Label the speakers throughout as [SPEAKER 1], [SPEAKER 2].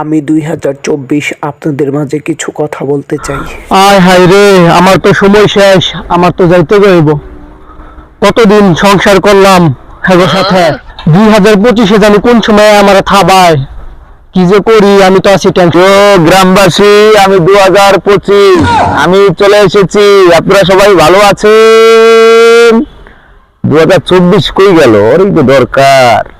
[SPEAKER 1] আমি দুই হাজার চব্বিশ আপনাদের মাঝে কিছু কথা বলতে চাই।
[SPEAKER 2] আয় হায় রে আমার তো সময় শেষ আমার তো যাইতে গইব কতদিন সংসার করলাম হ্যাগো সাথে? দুই হাজার পঁচিশে জানি কোন সময় আমার থাবায়। কি যে করি আমি তো আছি টেনশন গ্রামবাসী আমি দু হাজার পঁচিশ আমি চলে এসেছি আপনারা সবাই ভালো আছেন? দু হাজার চব্বিশ কই গেল? ওরই তো দরকার।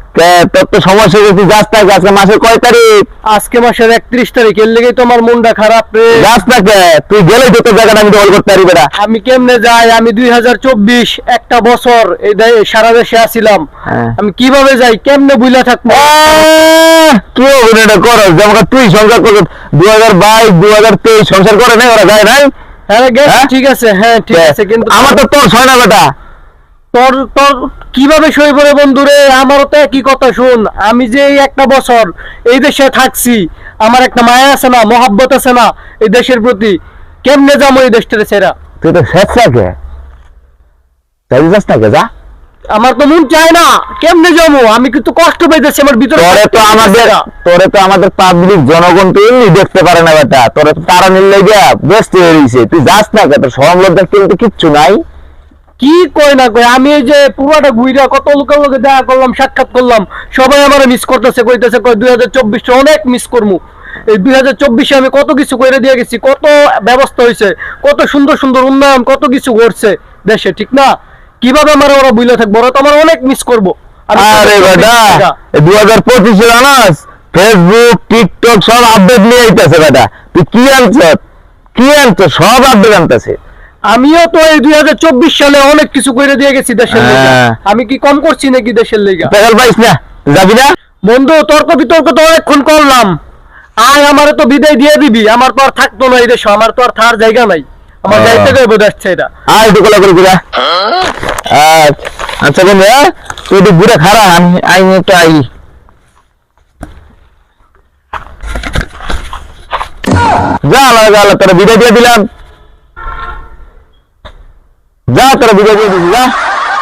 [SPEAKER 2] তোর তো সমস্যা গেছি যাস না আজকে মাসের কয় তারিখ?
[SPEAKER 3] আজকে মাসের একত্রিশ তারিখ এর লেগেই তো মনটা খারাপ রে।
[SPEAKER 2] যাস না তুই গেলেই তো জায়গাটা আমি দখল করতে পারি বেটা।
[SPEAKER 3] আমি কেমনে যাই? আমি দুই হাজার চব্বিশ একটা বছর এই সারা দেশে আসিলাম।
[SPEAKER 2] হ্যাঁ।
[SPEAKER 3] আমি কীভাবে যাই? কেমনে বুইলা থাকব?
[SPEAKER 2] তুই অভিনয়টা করস যেমন তুই সংসার করছ দু হাজার বাইশ দু হাজার তেইশ সংসার করে নাই ওরা যায় নাই?
[SPEAKER 3] হ্যাঁ
[SPEAKER 2] হ্যাঁ?
[SPEAKER 3] ঠিক আছে হ্যাঁ ঠিক আছে কিন্তু
[SPEAKER 2] আমার তো তোর ছয় না বেটা।
[SPEAKER 3] তোর তোর কীভাবে সই পড়ে বন্ধু রে? আমারও তো একই কথা শুন। আমি যে এই একটা বছর এই দেশে থাকছি আমার একটা মায়া আছে না মহাব্বত আছে না এই দেশের প্রতি। কেমনে যাব এই দেশটারে
[SPEAKER 2] তুই তো শেষ থাকে তাই যাস না যা।
[SPEAKER 3] আমার তো মন চায় না কেমনে যাব? আমি কিন্তু কষ্ট পাইতেছি আমার ভিতরে
[SPEAKER 2] তোরে তো আমাদের তোরে তো আমাদের পাবলিক জনগণ তো এমনি দেখতে পারে না বেটা। তোরে তো তারা নিলে গিয়া ব্যস্ত হয়ে রয়েছে তুই যাস না তোর সরম লজ্জা কিন্তু কিচ্ছু নাই।
[SPEAKER 3] কি কই না কই আমি এই যে পুরাটা ঘুইরা কত লোকের লোকে দেখা করলাম সাক্ষাৎ করলাম সবাই আমার মিস করতেছে কইতেছে কই দুই হাজার চব্বিশটা অনেক মিস করব এই দুই হাজার চব্বিশে আমি কত কিছু করে দিয়ে গেছি কত ব্যবস্থা হয়েছে কত সুন্দর সুন্দর উন্নয়ন কত কিছু করছে দেশে ঠিক না? কীভাবে আমার ওরা বুঝলে থাকব? ওরা তো আমার অনেক মিস করব।
[SPEAKER 2] আরে
[SPEAKER 3] 2024
[SPEAKER 2] বেটা
[SPEAKER 3] টাকা।
[SPEAKER 2] হাজার পঁচিশে জানাস ফেসবুক টিকটক সব আপডেট নিয়ে আইতেছে বেটা। তুই কি আনছ? কি আনছ? সব আপডেট আনতেছে।
[SPEAKER 3] আমিও তো এই দুই হাজার চব্বিশ সালে অনেক কিছু করে দিয়ে গেছি দেশের
[SPEAKER 2] হ্যাঁ।
[SPEAKER 3] আমি কি কম করছি নাকি দেশের লেগে?
[SPEAKER 2] পেগাল পাইস না যাবি না?
[SPEAKER 3] বন্ধু তর্ক বিতর্ক তো অনেকক্ষণ করলাম। আয় আমারে তো বিদায় দিয়ে দিবি। আমার তো আর থাকতো না এই দেশে আমার তো আর থার জায়গা নাই। আমার। যাইতে গেবে যাচ্ছে এটা
[SPEAKER 2] আয় একটু কোলা করে ঘুরা। আচ্ছা বন্ধু হ্যাঁ? তুই একটু ঘুরে খারা আমি আই একটু আই। যা আল্লাহ তোরা বিদায় দিয়ে দিলাম। যা, তোরা বিদায় দিয়ে দিবি, যা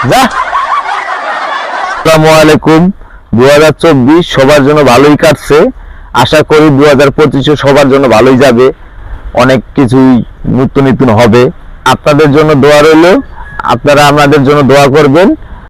[SPEAKER 2] যা। আলাইকুম দু চব্বিশ, সবার জন্য ভালোই কাটছে। আশা করি দু হাজার পঁচিশে সবার জন্য ভালোই যাবে। অনেক কিছুই নতুন নতুন হবে। আপনাদের জন্য দোয়া রইল। আপনারা আমাদের জন্য দোয়া করবেন।